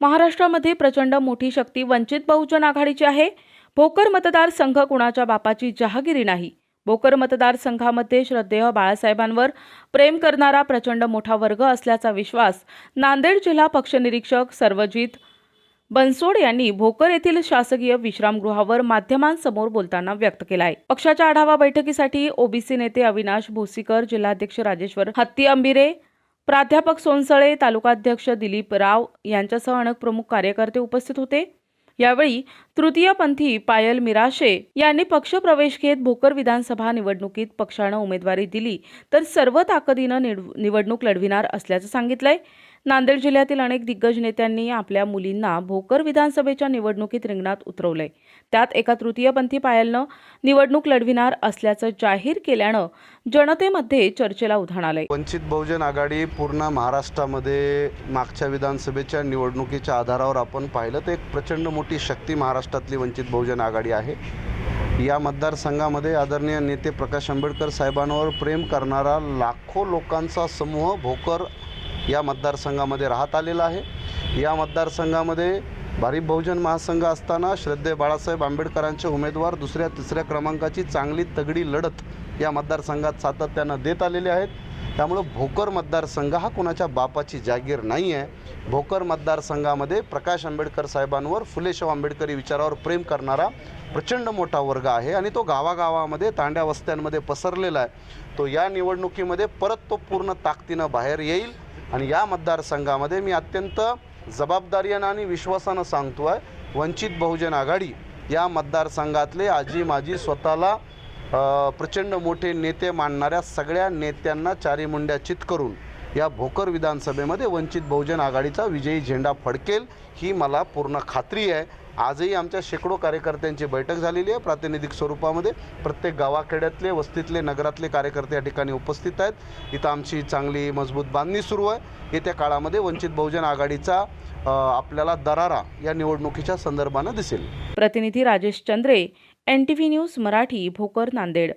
महाराष्ट्रामध्ये प्रचंड मोठी शक्ती वंचित बहुजन आघाडीची आहे. भोकर मतदारसंघ कुणाच्या बापाची जहागिरी नाही. भोकर मतदारसंघामध्ये श्रद्धेय बाळासाहेबांवर प्रेम करणारा प्रचंड मोठा वर्ग असल्याचा विश्वास नांदेड जिल्हा पक्षनिरीक्षक सर्वजित बनसोड यांनी भोकर येथील शासकीय विश्रामगृहावर माध्यमांसमोर बोलताना व्यक्त केला आहे पक्षाच्या आढावा बैठकीसाठी ओबीसी नेते अविनाश भोसीकर जिल्हाध्यक्ष राजेश्वर हत्ती अंबिरे प्राध्यापक सोनसळे तालुकाध्यक्ष दिलीप राव यांच्यासह अनेक प्रमुख कार्यकर्ते उपस्थित होते. यावेळी तृतीयपंथी पायल मिराशे यांनी पक्षप्रवेश घेत भोकर विधानसभा निवडणुकीत पक्षानं उमेदवारी दिली. तर सर्व ताकदीनं निवडणूक लढविणार असल्याचं सांगितलंय. नांदेड जिल्ह्यातील अनेक दिग्गज नेत्यांनी आपल्या मुलींना भोकर विधानसभेच्या निवडणुकीत रिंगणात उतरवलंय. त्यात एका तृतीयपंथी पायलनं निवडणूक लढविणार असल्याचं जाहीर केल्यानं जनतेमध्ये चर्चेला उधाण आलंय. वंचित बहुजन आघाडी पूर्ण महाराष्ट्रामध्ये मागच्या विधानसभेच्या निवडणुकीच्या आधारावर आपण पाहिलं तर एक प्रचंड मोठी शक्ती महाराष्ट्रातली वंचित बहुजन आघाडी आहे. या मतदारसंघामध्ये आदरणीय नेते प्रकाश आंबेडकर साहेबांवर प्रेम करणारा लाखो लोकांचा समूह भोकर या मतदारसंघामध्ये राहत आलेला आहे. या मतदारसंघामध्ये भारिप बहुजन महासंघ असताना श्रद्धे बाळासाहेब आंबेडकरांचे उमेदवार दुसऱ्या तिसऱ्या क्रमांकाची चांगली तगडी लढत या मतदारसंघात सातत्यानं देत आलेले आहेत. त्यामुळं भोकर मतदारसंघ हा कोणाच्या बापाची जागीर नाही आहे. भोकर मतदारसंघामध्ये प्रकाश आंबेडकर साहेबांवर फुलेशाव आंबेडकरी विचारावर प्रेम करणारा प्रचंड मोठा वर्ग आहे आणि तो गावागावामध्ये तांड्या वस्त्यांमध्ये पसरलेला आहे. तो या निवडणुकीमध्ये परत तो पूर्ण ताकदीनं बाहेर येईल. आणि या मतदारसंघामध्ये मी अत्यंत जबाबदारीनं आणि विश्वासानं सांगतो आहे वंचित बहुजन आघाडी या मतदारसंघातले आजी माजी स्वतःला प्रचंड मोठे नेते मानणाऱ्या सगळ्या नेत्यांना चारी मुंड्या चित करून या भोकर विधानसभेमध्ये वंचित बहुजन आघाडीचा विजयी झेंडा फडकेल ही मला पूर्ण खात्री आहे. आजही आमच्या शेकडो कार्यकर्त्यांची बैठक झालेली आहे प्रातिनिधिक स्वरूपामध्ये. प्रत्येक गावाखेड्यातले वस्तीतले नगरातले कार्यकर्ते या ठिकाणी उपस्थित आहेत. इथं आमची चांगली मजबूत बांधणी सुरू आहे. येत्या काळामध्ये वंचित बहुजन आघाडीचा आपल्याला दरारा या निवडणुकीच्या संदर्भानं दिसेल. प्रतिनिधी Rajesh Chandre N T V news Marathi Bhokar Nanded.